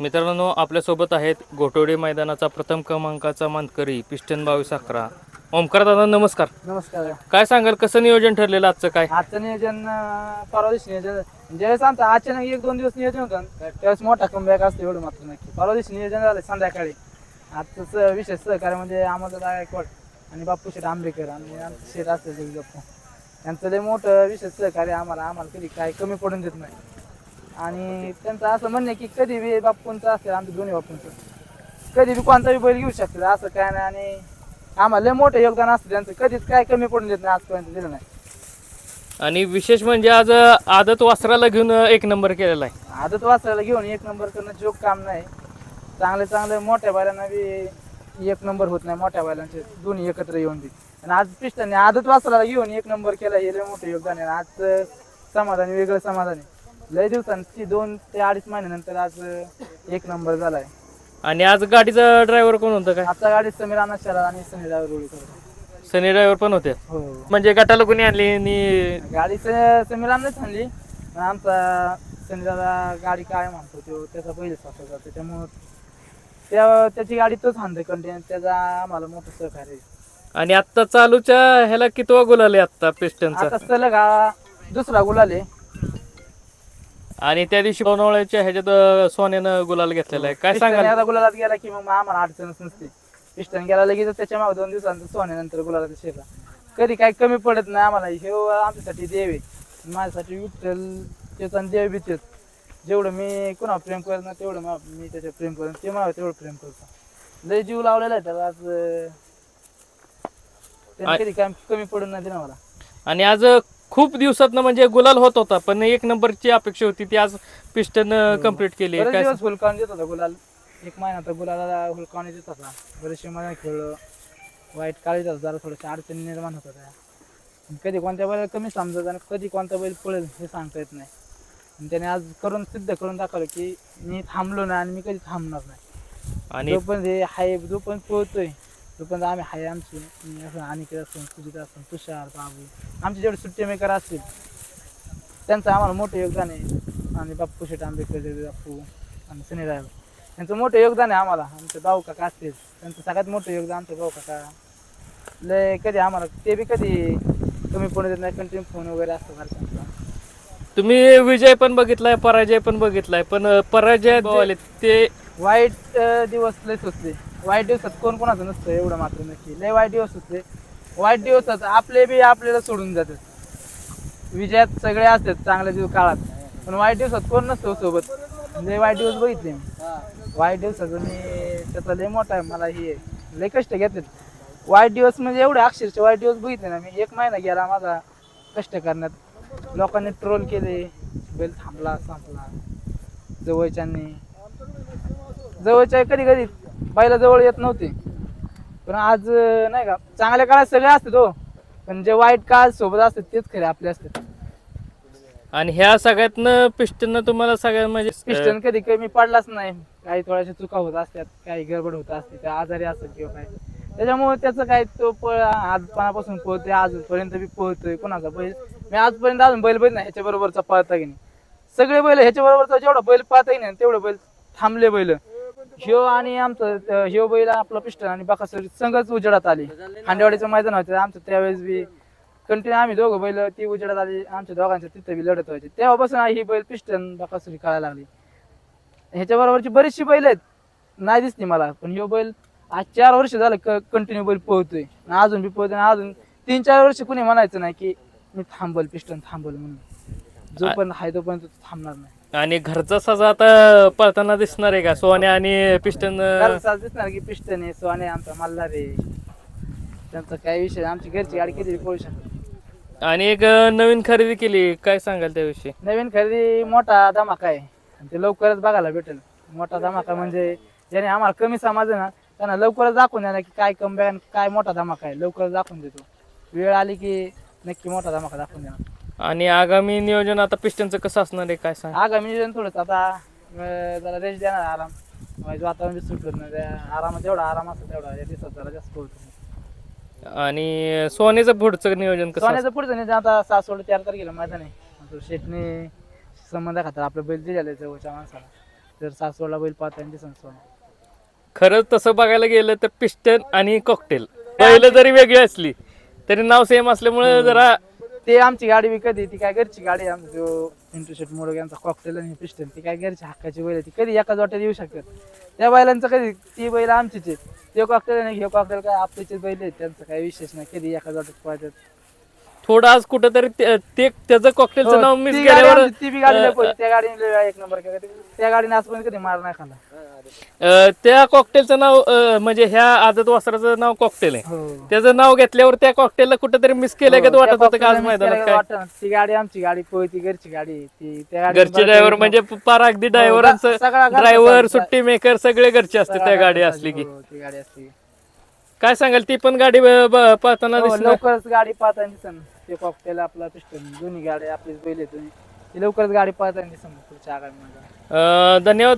मित्रांनो आपल्यासोबत आहेत घोटोडे मैदानाचा प्रथम क्रमांकाचा मानकरी पिस्टन बावीस अकरा ओमकार दादा नमस्कार. नमस्कार. काय सांगाल कसं नियोजन ठरलेलं आजचं काय? आजचं नियोजन अं, परवा दिवशी नियोजन ज्यावेळेस आमचं अचानक एक दोन दिवस नियोजन होतं ना, त्यावेळेस मोठा कमबॅक असतो एवढं मात्र नक्की. परवा दिवशी नियोजन झालं संध्याकाळी. आजचं विशेष सहकार्य म्हणजे आम्हाला गायकवाड आणि बापू शेठ आंबेकर आणि आमचे शेठ असते जगदप्पू त्यांचं लय मोठं विशेष सहकार्य आम्हाला आम्हाला कधी काय कमी पडून देत नाही. आणि त्यांचं असं म्हणणं आहे की कधी बी बापूंचं असेल आमच्या दोन्ही बापूंचं. कधी बी कोणता बी बैल घेऊ शकतो असं काय नाही. आणि आम्हाला लय मोठं योगदान असतं त्यांचं. कधीच काय कमी पडून देत नाही आजपर्यंत दिलं नाही. आणि विशेष म्हणजे आज आदत वासराला घेऊन एक नंबर केलेला आहे. आदत वाचायला घेऊन एक नंबर करणं जोक काम नाही. चांगले चांगले मोठ्या बैलांना बी एक नंबर होत नाही मोठ्या बैलांचे दोन्ही एकत्र येऊन बी. आणि आज पिस्टनने आदत वाचला घेऊन एक नंबर केला हे लय मोठं योगदान आहे. आज समाधान वेगळं समाधान आहे. लय दिवसांची दोन ते अडीच महिन्यानंतर आज एक नंबर झालाय. आणि आज गाडीचा ड्रायव्हर कोण होतं काय? आता गाडीत समीर अनाशाला आणि सनी रोळीकर सनी ड्रायव्हर पण होते. हो. म्हणजे गटाला कोणी आणली आणि गाडी स- समीर अण्णाच आणली. पण आमचा सनीला गाडी काय म्हणतो तो त्याचा पहिले स्वतःचा त्याच्यामुळं त्या त्याची गाडी तोच हाणते कंटिन्यू त्याचा आम्हाला मोठं सहकार्य आहे. आणि आता चालूच्या ह्याला कितवा गोल आले आता पिस्टनचा आता सलग हा दुसरा गुलाल आहे. आणि त्या दिवशी लोणावळ्याच्या ह्याच्यात अं, सोन्यानं गुलाल घेतलेला आहे. काय सांगाल? एकदा गुलालात गेला की मग आम्हाला अडचणच नसते. पिस्टन गेला लगेच त्याच्यामागे दोन दिवसानंतर सोन्यानंतर गुलालात शिरला कधी काही कमी पडत नाही आम्हाला हे आमच्यासाठी देव आहे. माझ्यासाठी विठ्ठल तेच आणि देव बी तेच. जेवढं मी कुणावर प्रेम करत ना तेवढं मा- मी त्याच्यावर प्रेम करत ते मला तेवढं प्रेम करतो. लय जीव लावलेला आहे त्याला आज अं, त्याने आ- कधी काय कमी पडून नाही दिला मला. आणि आज खूप दिवसात म्हणजे गुलाल होत होता पण एक नंबरची अपेक्षा होती ती आज पिस्टन कंप्लीट केली. बरेच काय दिवस हुलकावून देत होता गुलाल. एक महिना तर गुलाला हुलकावणी देत होता. बरेचसे मला खेळलो. वाईट काळी जात जरा थोड्याशा अडचणी निर्माण होत होत्या. कधी कोणत्या बैल कमी समजत आणि कधी कोणता बैल पळेल हे सांगता येत नाही. आणि त्याने आज करून सिद्ध करून दाखवलं की मी थांबलो नाही आणि मी कधी थांबणार नाही. आणि जोपर्यंत हे हाय जोपर्यंत पोहतोय तोपर्यंत आम्ही हाय आमची मी असं अनिकेत असून सुजित असून तुषार बाबू आमचे जेवढे सुट्टी मेकर असतील त्यांचं आम्हाला मोठं योगदान आहे. आणि बाप्पू शेठ आंबेडकर बाप्पू आणि सनी ड्रायव्हर त्यांचं मोठं योगदान आहे आम्हाला. आमचे भाऊ काका असतील त्यांचं सगळ्यात मोठं योगदान आमचे भाऊ काका. लय कधी आम्हाला ते बी कधी कमी पडू देत नाही कंटिन्यू फोन वगैरे असतो घरच्यांचा. तुम्ही विजय पण बघितलाय पराजय पण बघितलाय पण अं, पराजय ते वाईट अं, दिवस लय सुचले वाईट दिवसात कोण कोणाचं नसतं एवढं मात्र नक्की. लय वाईट दिवस असते वाईट दिवसात आपले बी आपल्याला सोडून जातात. विजयात सगळे असतात चांगल्या दिवस काळात. पण वाईट दिवसात कोण नसतो हो सोबत. लय वाईट दिवस बघितले मी. वाईट दिवसाचं मी त्याचा लय मोठा आहे मला हे लय कष्ट घेतलेत. वाईट दिवस म्हणजे एवढे अक्षरशः वाईट दिवस बघितले ना मी. एक महिना गेला माझा कष्ट करण्यात. लोकांनी ट्रोल केले. बैल थांबला संपला. जवळच्यांनी. जवळच्या कधी कधी बैला जवळ येत नव्हते. पण आज अं, नाही का चांगल्या काळात सगळे असतात हो. पण जे वाईट काळ सोबत असतात तेच खरे आपले असतात. आणि ह्या सगळ्यातनं पिस्टन तुम्हाला सगळ्या म्हणजे पिस्टन कधी कमी पडलाच नाही. काही थोड्याशा चुका होत असतात काही गडबड होत असते त्या आजारी असतात किंवा काय. त्याच्यामुळे त्याचं काय तो पळ आजपणापासून पोहतोय अजूनपर्यंत बी पोहतोय कोणाचा बैल. मी आजपर्यंत अजून बैल बैल नाही ह्याच्या बरोबरचा पळता की नाही. सगळे बैल ह्याच्या बरोबरचा जेवढा बैल पाहता की नाही तेवढं बैल थांबले बैल. ह्यो आणि आमचं अं, ह्यो बैल आपला पिस्टन आणि बाकासुर संघच उजेडात आली. हांडेवाडीचं मैदान होतं आमचं त्यावेळेस बी कंटिन्यू आम्ही दोघं बैल ती उजेडात आली आमच्या दोघांच्या तिथं बी लढत व्हायची. तेव्हापासून ही बैल पिस्टन बाकासुरी कळायला लागली. ह्याच्या बरोबरची बरीचशी बैल आहेत. नाही दिसली मला पण ह्यो बैल आज चार वर्ष झालं कंटिन्यू बैल पोहतोय. आणि अजून बी पोहतोय आणि अजून तीन चार वर्ष कुणी म्हणायचं नाही की मी थांबल पिस्टन थांबल म्हणून. जोपर्यंत आहे तोपर्यंत तो थांबणार नाही. आणि घरचा साजा आता पळताना दिसणार आहे का? सोन्या आणि पिस्टन दिसणार की पिस्टन आहे सोने आमचा मल्हार आहे. त्यांचा काही विषय आमची घरची गाडी किती पळू शकते. आणि एक नवीन खरेदी केली काय सांगाल त्याविषयी? नवीन खरेदी मोठा धमाका आहे. आणि ते लवकरच बघायला भेटेल. मोठा धमाका म्हणजे ज्याने आम्हाला कमी समज ना त्यांना लवकरच दाखवून देणार की काय कमबॅक काय मोठा धमाका आहे. लवकरच दाखवून देतो. वेळ आली की नक्की मोठा धमाका दाखवून देणार. आणि आगामी नियोजन आता पिस्टनचं कसं असणार आहे काय सांग? आगामी नियोजन थोडंच. आता अं, जरा रेस्ट देणार आराम. म्हणजे वातावरण बी सुटत नाही. त्या आरामात जेवढा आराम असतो तेवढा. या दिवसात जरा जास्त होतो आणि सोन्याचं पुढचं नियोजन कसं सोन्याचं पुढचं नाही आता सासवड चार तारखेला मैदान आहे आता शेटने संबंध खातात आपलं बैल दिलेलं आहे जवळच्या माणसाला. तर सासवडला बैल पाहता दिसन सोडा खरंच तसं बघायला गेलं तर पिस्टन आणि कॉकटेल बैल जरी वेगळी असली तरी नाव सेम असल्यामुळे जरा ते आमची गाडी बी कधी ती काय घरची गाडी आहे आमचं जो मोडक यांचा कॉकटेल आणि पिस्टन ती काय घरची हक्काची बैल आहे. ती कधी एका जोट्यात येऊ शकतात त्या बैलांचं कधी ती बैल आमचीच आहेत ते कॉकटेल आणि हे कॉकटेल काय आपलेचे बैल आहेत त्यांचं काही विशेष नाही कधी एका जोट्यात पळतात थोडं आज कुठंतरी ते ते- त्याचं कॉकटेलचं हो, नाव मिस ती गाडी केल्यावर आमची- ती बी गाडी लय अं, पळते. त्या गाडीने एक नंबर केला त्या गाडीने आजपर्यंत कधी मार नाही खाल्ला अं, त्या कॉकटेलचं नाव अं, म्हणजे ह्या आदत वासराचं नाव कॉकटेल आहे हो त्याचं नाव घेतल्यावर त्या कॉकटेलला कुठेतरी मिस केलं का हो, वाटत होतं का आज मैदानात काय वाटतं. ती गाडी आमची गाडी पळती घरची गाडी. ती त्या गाडीने घरचे बरं ड्रायव्हर केलं. म्हणजे पार अगदी सगळा ड्रायव्हरांचं घरचा ड्रायव्हर. सुट्टी मेकर सगळे घरचे असते त्या गाडी असली की हो, ती गाडी असली काय सांगाल ती पण गाडी ब- ब- पाहताना हो, दिसणार? लवकरच गाडी पाहताना दिसन. ते कॉकटेल आपला पिस्टन दोन्ही गाड्या आपलीच बैल दोन्ही ती लवकरच गाडी पाहताना दिसन पुढच्या आगामी अं, धन्यवाद.